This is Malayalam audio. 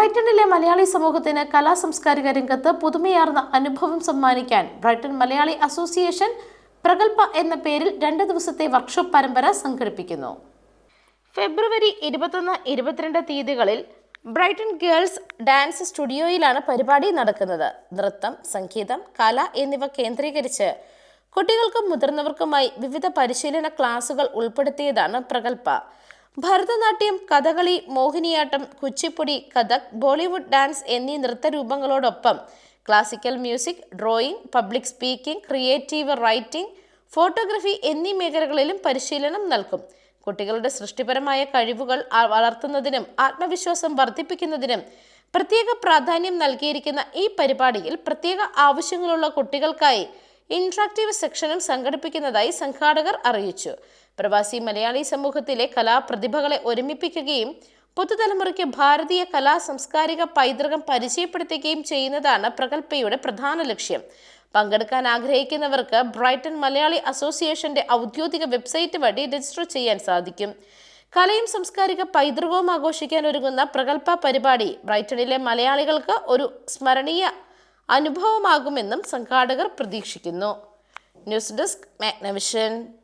ബ്രൈറ്റണിലെ മലയാളി സമൂഹത്തിന് കലാ സാംസ്കാരിക രംഗത്ത് പുതുമയാർന്ന അനുഭവം സമ്മാനിക്കാൻ ബ്രൈറ്റൺ മലയാളി അസോസിയേഷൻ പ്രഗൽഭ എന്ന പേരിൽ രണ്ട് ദിവസത്തെ വർക്ക്ഷോപ്പ് പരമ്പര സംഘടിപ്പിക്കുന്നു. ഫെബ്രുവരി ഇരുപത്തൊന്ന് ഇരുപത്തിരണ്ട് തീയതികളിൽ ബ്രൈറ്റൺ ഗേൾസ് ഡാൻസ് സ്റ്റുഡിയോയിലാണ് പരിപാടി നടക്കുന്നത്. നൃത്തം സംഗീതം കല എന്നിവ കേന്ദ്രീകരിച്ച് കുട്ടികൾക്കും മുതിർന്നവർക്കുമായി വിവിധ പരിശീലന ക്ലാസുകൾ ഉൾപ്പെടുത്തിയതാണ് പ്രഗൽഭ ഭരതനാട്യം കഥകളി മോഹിനിയാട്ടം കുച്ചിപ്പുടി കഥക് ബോളിവുഡ് ഡാൻസ് എന്നീ നൃത്തരൂപങ്ങളോടൊപ്പം classical music drawing public speaking creative writing photography എന്നീ മേഖലകളിലും പരിശീലനം നൽകും. കുട്ടികളുടെ സൃഷ്ടിപരമായ കഴിവുകൾ വളർത്തുന്നതിനും ആത്മവിശ്വാസം വർദ്ധിപ്പിക്കുന്നതിനും പ്രത്യേക പ്രാധാന്യം നൽകിയിരിക്കുന്ന ഈ പരിപാടിയിൽ പ്രത്യേക ആവശ്യങ്ങളുള്ള കുട്ടികൾക്കായി ഇൻട്രാക്റ്റീവ് സെക്ഷനും സംഘടിപ്പിക്കുന്നതായി സംഘാടകർ അറിയിച്ചു. പ്രവാസി മലയാളി സമൂഹത്തിലെ കലാപ്രതിഭകളെ ഒരുമിപ്പിക്കുകയും പുതുതലമുറയ്ക്ക് ഭാരതീയ കലാ സാംസ്കാരിക പൈതൃകം പരിചയപ്പെടുത്തുകയും ചെയ്യുന്നതാണ് പ്രഗൽഭയുടെ പ്രധാന ലക്ഷ്യം. പങ്കെടുക്കാൻ ആഗ്രഹിക്കുന്നവർക്ക് ബ്രൈറ്റൺ മലയാളി അസോസിയേഷന്റെ ഔദ്യോഗിക വെബ്സൈറ്റ് വഴി രജിസ്റ്റർ ചെയ്യാൻ സാധിക്കും. കലയും സാംസ്കാരിക പൈതൃകവും ആഘോഷിക്കാൻ ഒരുങ്ങുന്ന പ്രഗൽഭ പരിപാടി ബ്രൈറ്റണിലെ മലയാളികൾക്ക് ഒരു സ്മരണീയ അനുഭവമാകുമെന്നും സംഘാടകർ പ്രതീക്ഷിക്കുന്നു. News desk Magnavision.